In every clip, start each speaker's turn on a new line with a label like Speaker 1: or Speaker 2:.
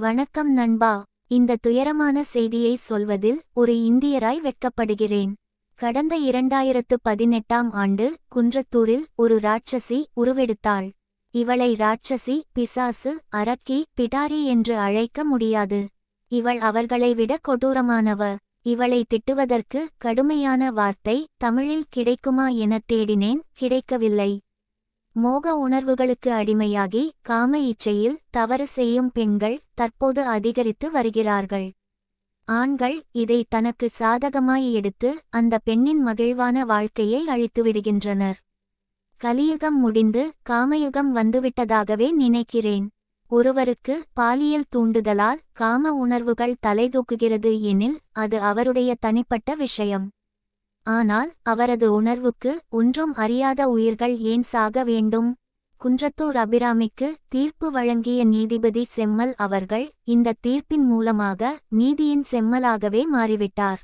Speaker 1: வணக்கம் நண்பா. இந்த துயரமான செய்தியை சொல்வதில் ஒரு இந்தியராய் வெட்கப்படுகிறேன். கடந்த இரண்டாயிரத்து பதினெட்டாம் ஆண்டு குன்றத்தூரில் ஒரு ராட்சசி உருவெடுத்தாள். இவளை ராட்சசி பிசாசு அரக்கி பிடாரி என்று அழைக்க முடியாது. இவள் அவர்களை விட கொடூரமானவ. இவளை திட்டுவதற்கு கடுமையான வார்த்தை தமிழில் கிடைக்குமா எனத் தேடினேன் கிடைக்கவில்லை. மோக உணர்வுகளுக்கு அடிமையாகி காம இச்சையில் தவறு செய்யும் பெண்கள் தற்போது அதிகரித்து வருகிறார்கள். ஆண்கள் இதை தனக்கு சாதகமாய் எடுத்து அந்த பெண்ணின் மகிழ்வான வாழ்க்கையை அழித்துவிடுகின்றனர் கலியுகம் முடிந்து காமயுகம் வந்துவிட்டதாகவே நினைக்கிறேன். ஒருவருக்கு பாலியல் தூண்டுதலால் காம உணர்வுகள் தலைதூக்குகிறது எனில் அது அவருடைய தனிப்பட்ட விஷயம். ஆனால் அவரது உணர்வுக்கு ஒன்றும் அறியாத உயிர்கள் ஏன் சாக வேண்டும்? குன்றத்தூர் அபிராமிக்கு தீர்ப்பு வழங்கிய நீதிபதி செம்மல் அவர்கள் இந்த தீர்ப்பின் மூலமாக நீதியின் செம்மலாகவே மாறிவிட்டார்.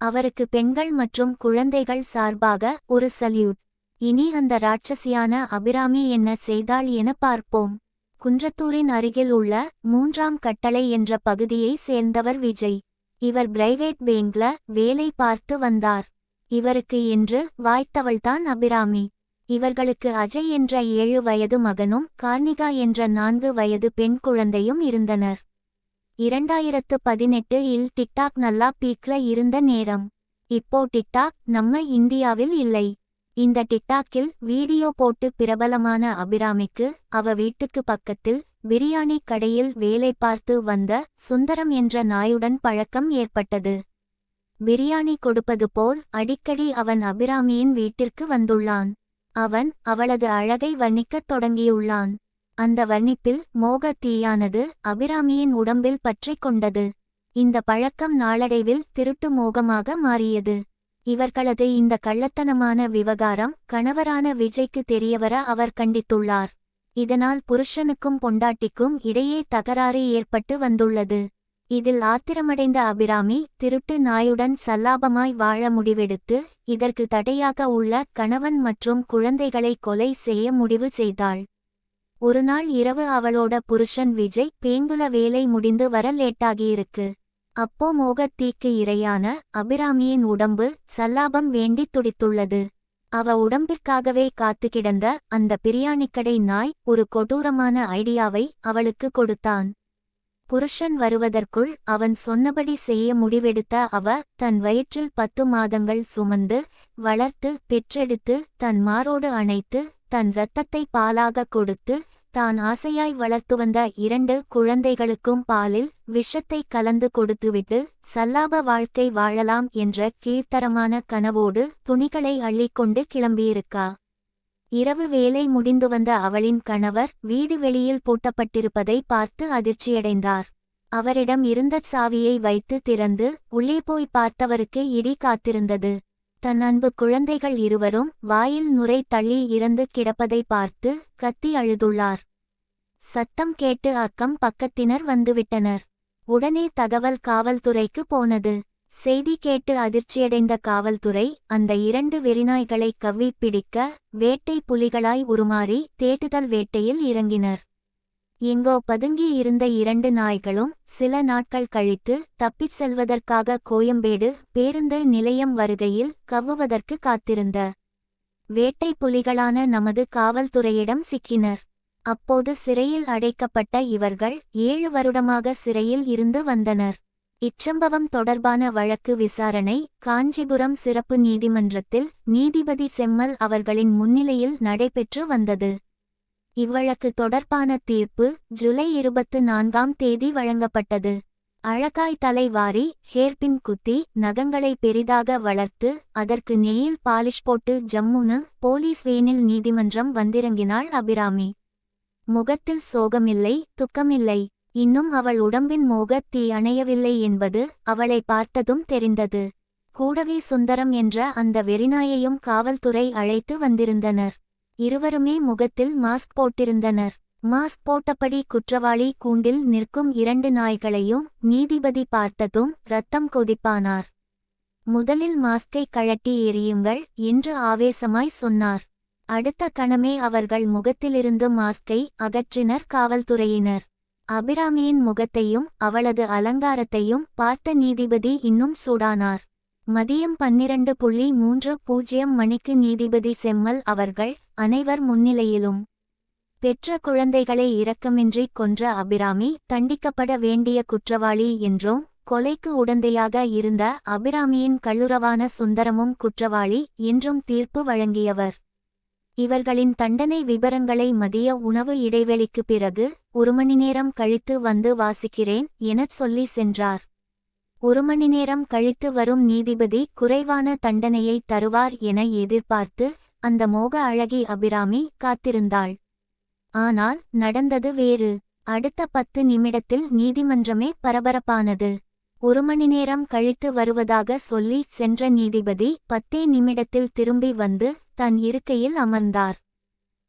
Speaker 1: அவருக்கு பெண்கள் மற்றும் குழந்தைகள் சார்பாக ஒரு சல்யூட். இனி அந்த ராட்சசியான அபிராமி என்ன செய்தாள் என பார்ப்போம். குன்றத்தூரின் அருகில் உள்ள மூன்றாம் கட்டளை என்ற பகுதியை சேர்ந்தவர் விஜய். இவர் பிரைவேட் பேங்க்ல வேலை பார்த்து வந்தார். இவருக்கு என்று வாய்த்தவள்தான் அபிராமி. இவர்களுக்கு அஜய் என்ற ஏழு வயது மகனும் கார்னிகா என்ற நான்கு வயது பெண் குழந்தையும் இருந்தனர். இரண்டாயிரத்து பதினெட்டு இல் டிக்டாக் நல்லா பீக்ல இருந்த நேரம். இப்போ டிக்டாக் நம்ம இந்தியாவில் இல்லை. இந்த டிக்டாக்கில் வீடியோ போட்டு பிரபலமான அபிராமிக்கு அவ வீட்டுக்கு பக்கத்தில் பிரியாணி கடையில் வேலை பார்த்து வந்த சுந்தரம் என்ற நாயுடன் பழக்கம் ஏற்பட்டது. பிரியாணி கொடுப்பது போல் அடிக்கடி அவன் அபிராமியின் வீட்டிற்கு வந்துள்ளான். அவன் அவளது அழகை வர்ணிக்கத் தொடங்கியுள்ளான். அந்த வர்ணிப்பில் மோக தீயானது அபிராமியின் உடம்பில் பற்றிக் கொண்டது. இந்த பழக்கம் நாளடைவில் திருட்டு மோகமாக மாறியது. இவர்களது இந்த கள்ளத்தனமான விவகாரம் கணவரான விஜய்க்கு தெரியவர அவர் கண்டித்துள்ளார். இதனால் புருஷனுக்கும் பொண்டாட்டிக்கும் இடையே தகராறு ஏற்பட்டு வந்துள்ளது. இதில் ஆத்திரமடைந்த அபிராமி திருட்டு நாயுடன் சல்லாபமாய் வாழ முடிவெடுத்து இதற்கு தடையாக உள்ள கணவன் மற்றும் குழந்தைகளை கொலை செய்ய முடிவு செய்தாள். ஒருநாள் இரவு அவளோட புருஷன் விஜய் பேங்குல வேலை முடிந்து வர லேட்டாகியிருக்கு. அப்போ மோகத்தீக்கு இரையான அபிராமியின் உடம்பு சல்லாபம் வேண்டி துடித்துள்ளது. அவ உடம்பிற்காகவே காத்து கிடந்த அந்த பிரியாணிக்கடை நாய் ஒரு கொடூரமான ஐடியாவை அவளுக்கு கொடுத்தான். புருஷன் வருவதற்குள் அவன் சொன்னபடி செய்ய முடிவெடுத்த அவ தன் வயிற்றில் பத்து மாதங்கள் சுமந்து வளர்த்து பெற்றெடுத்து தன் மாரோடு அணைத்து தன் இரத்தத்தை பாலாக கொடுத்து தான் ஆசையாய் வளர்த்து வந்த இரண்டு குழந்தைகளுக்கும் பாலில் விஷத்தை கலந்து கொடுத்துவிட்டு சல்லாப வாழ்க்கை வாழலாம் என்ற கீழ்த்தரமான கனவோடு துணிகளை அள்ளிக்கொண்டு கிளம்பியிருக்கா. இரவு வேலை முடிந்து வந்த அவளின் கணவர் வீடு வெளியில் பூட்டப்பட்டிருப்பதை பார்த்து அதிர்ச்சியடைந்தார். அவரிடம் இருந்த சாவியை வைத்து திறந்து உள்ளே போய் பார்த்தவருக்கு இடி காத்திருந்தது. தன் அன்பு குழந்தைகள் இருவரும் வாயில் நுரை தள்ளி இறந்து கிடப்பதை பார்த்து கத்தி அழுதுள்ளார். சத்தம் கேட்டு அக்கம் பக்கத்தினர் வந்துவிட்டனர். உடனே தகவல் காவல்துறைக்கு போனது. செய்தி கேட்டு அதிர்ச்சியடைந்த காவல்துறை அந்த இரண்டு வெறிநாய்களை கவ்வி பிடிக்க வேட்டை புலிகளாய் உருமாறி தேட்டுதல் வேட்டையில் இறங்கினர். எங்கோ பதுங்கி இருந்த இரண்டு நாய்களும் சில நாட்கள் கழித்து தப்பிச் செல்வதற்காக கோயம்பேடு பேருந்து நிலையம் வருகையில் கவ்வுவதற்கு காத்திருந்த வேட்டை புலிகளான நமது காவல்துறையிடம் சிக்கினர். அப்போது சிறையில் அடைக்கப்பட்ட இவர்கள் ஏழு வருடமாக சிறையில் இருந்து வந்தனர். இச்சம்பவம் தொடர்பான வழக்கு விசாரணை காஞ்சிபுரம் சிறப்பு நீதிமன்றத்தில் நீதிபதி செம்மல் அவர்களின் முன்னிலையில் நடைபெற்று வந்தது. இவ்வழக்கு தொடர்பான தீர்ப்பு ஜூலை இருபத்து நான்காம் தேதி வழங்கப்பட்டது. அழகாய் தலை வாரி ஹேர்பின் குத்தி நகங்களை பெரிதாக வளர்த்து அதற்கு நெயில் பாலிஷ் போட்டு ஜம்முனு போலீஸ் வேனில் நீதிமன்றம் வந்திறங்கினாள் அபிராமி. முகத்தில் சோகமில்லை துக்கமில்லை. இன்னும் அவள் உடம்பின் மோகத் தீ அணையவில்லை என்பது அவளை பார்த்ததும் தெரிந்தது. கூடவே சுந்தரம் என்ற அந்த வெறிநாயையும் காவல்துறை அழைத்து வந்திருந்தனர். இருவருமே முகத்தில் மாஸ்க் போட்டிருந்தனர். மாஸ்க் போட்டபடி குற்றவாளி கூண்டில் நிற்கும் இரண்டு நாய்களையும் நீதிபதி பார்த்ததும் ரத்தம் கொதிப்பானார். முதலில் மாஸ்கை கழட்டி எறியுங்கள் என்று ஆவேசமாய் சொன்னார். அடுத்த கணமே அவர்கள் முகத்திலிருந்து மாஸ்கை அகற்றினர் காவல்துறையினர். அபிராமியின் முகத்தையும் அவளது அலங்காரத்தையும் பார்த்த நீதிபதி இன்னும் சூடானார். மதியம் பன்னிரண்டு புள்ளி மூன்று பூஜ்ஜியம் மணிக்கு நீதிபதி செம்மல் அவர்கள் அனைவர் முன்னிலையிலும். பெற்ற குழந்தைகளை இரக்கமின்றி கொன்ற அபிராமி தண்டிக்கப்பட வேண்டிய குற்றவாளி என்றும் கொலைக்கு உடந்தையாக இருந்த அபிராமியின் கள்ளுறவான சுந்தரமும் குற்றவாளி என்றும் தீர்ப்பு வழங்கியவர். இவர்களின் தண்டனை விபரங்களை மதிய உணவு இடைவெளிக்கு பிறகு ஒரு மணி நேரம் கழித்து வந்து வாசிக்கிறேன் எனச் சொல்லி சென்றார். ஒரு மணி நேரம் கழித்து வரும் நீதிபதி குறைவான தண்டனையை தருவார் என எதிர்பார்த்து அந்த மோக அழகி அபிராமி காத்திருந்தாள். ஆனால் நடந்தது வேறு. அடுத்த பத்து நிமிடத்தில் நீதிமன்றமே பரபரப்பானது. ஒரு மணி நேரம் கழித்து வருவதாக சொல்லி சென்ற நீதிபதி பத்தே நிமிடத்தில் திரும்பி வந்து தன் இருக்கையில் அமர்ந்தார்.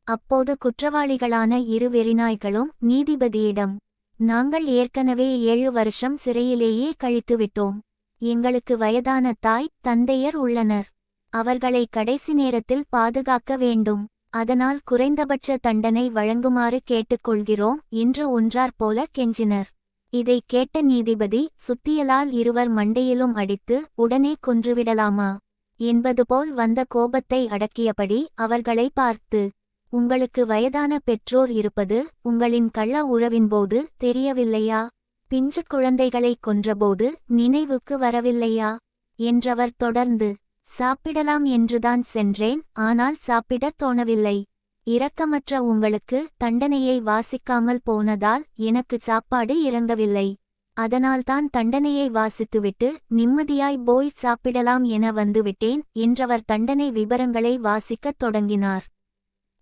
Speaker 1: அப்போது குற்றவாளிகளான இரு வெறிநாய்களும் நீதிபதியிடம் நாங்கள் ஏற்கனவே ஏழு வருஷம் சிறையிலேயே கழித்துவிட்டோம். எங்களுக்கு வயதான தாய் தந்தையர் உள்ளனர். அவர்களை கடைசி நேரத்தில் பாதுகாக்க வேண்டும். அதனால் குறைந்தபட்ச தண்டனை வழங்குமாறு கேட்டுக்கொள்கிறோம் என்று ஒன்றார் போல கெஞ்சினர். இதை கேட்ட நீதிபதி சுத்தியலால் இருவர் மண்டையிலும் அடித்து உடனே கொன்றுவிடலாமா? என்பது போல் வந்த கோபத்தை அடக்கியபடி அவர்களை பார்த்து உங்களுக்கு வயதான பெற்றோர் இருப்பது உங்களின் கள்ள உறவின்போது தெரியவில்லையா? பிஞ்சு குழந்தைகளை கொன்றபோது நினைவுக்கு வரவில்லையா? என்றவர் தொடர்ந்து சாப்பிடலாம் என்றுதான் சென்றேன் ஆனால் சாப்பிடத் தோணவில்லை. இரக்கமற்ற உங்களுக்கு தண்டனையை வாசிக்காமல் போனதால் எனக்கு சாப்பாடு இறங்கவில்லை. அதனால்தான் தண்டனையை வாசித்துவிட்டு நிம்மதியாய் போய் சாப்பிடலாம் என வந்துவிட்டேன் என்றவர் தண்டனை விபரங்களை வாசிக்கத் தொடங்கினார்.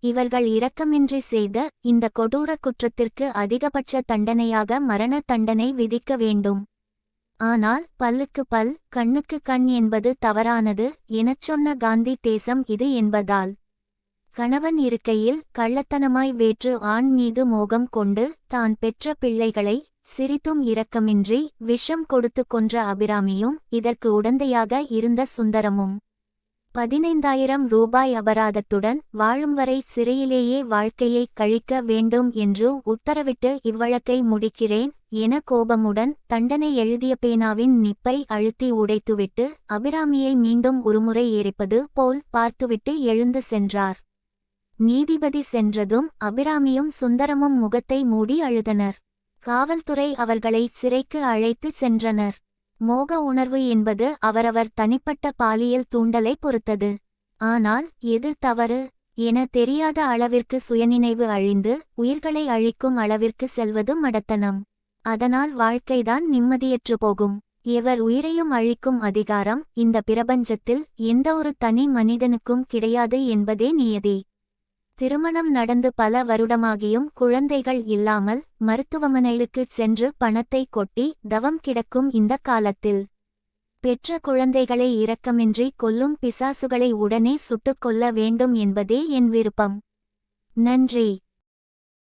Speaker 1: இவர்கள் இரக்கமின்றி செய்த இந்த கொடூர குற்றத்திற்கு அதிகபட்ச தண்டனையாக மரண தண்டனை விதிக்க வேண்டும். ஆனால் பல்லுக்கு பல் கண்ணுக்கு கண் என்பது தவறானது எனச் சொன்ன காந்தி தேசம் இது என்பதால். கணவன் இருக்கையில் கள்ளத்தனமாய் வேற்று ஆண் மீது மோகம் கொண்டு தான் பெற்ற பிள்ளைகளை சிரித்தும் இரக்கமின்றி விஷம் கொடுத்து கொன்ற அபிராமியும் இதற்கு உடந்தையாக இருந்த சுந்தரமும். பதினைந்தாயிரம் ரூபாய் அபராதத்துடன் வாழும் வரை சிறையிலேயே வாழ்க்கையை கழிக்க வேண்டும் என்று உத்தரவிட்டு இவ்வழக்கை முடிக்கிறேன் என கோபமுடன் தண்டனை எழுதிய பேனாவின் நிப்பை அழுத்தி உடைத்துவிட்டு அபிராமியை மீண்டும் ஒருமுறை ஏறிப்பது போல் பார்த்துவிட்டு எழுந்து சென்றார். நீதிபதி சென்றதும் அபிராமியும் சுந்தரமும் முகத்தை மூடி அழுதனர். காவல்துறை அவர்களை சிறைக்கு அழைத்துச் சென்றனர். மோக உணர்வு என்பது அவரவர் தனிப்பட்ட பாலியல் தூண்டலை பொறுத்தது. ஆனால் எது தவறு? என தெரியாத அளவிற்கு சுயநினைவு அழிந்து உயிர்களை அழிக்கும் அளவிற்கு செல்வது மடத்தனம். அதனால் வாழ்க்கைதான் நிம்மதியற்று போகும். எவர் உயிரையும் அழிக்கும் அதிகாரம் இந்த பிரபஞ்சத்தில் எந்த ஒரு தனி மனிதனுக்கும் கிடையாது என்பதே நியதி. திருமணம் நடந்து பல வருடமாகியும் குழந்தைகள் இல்லாமல் மருத்துவமனைகளுக்குச் சென்று பணத்தை கொட்டி தவம் கிடக்கும் இந்த காலத்தில். பெற்ற குழந்தைகளை இரக்கமின்றி கொல்லும் பிசாசுகளை உடனே சுட்டுக் கொள்ள வேண்டும் என்பதே என் விருப்பம். நன்றி.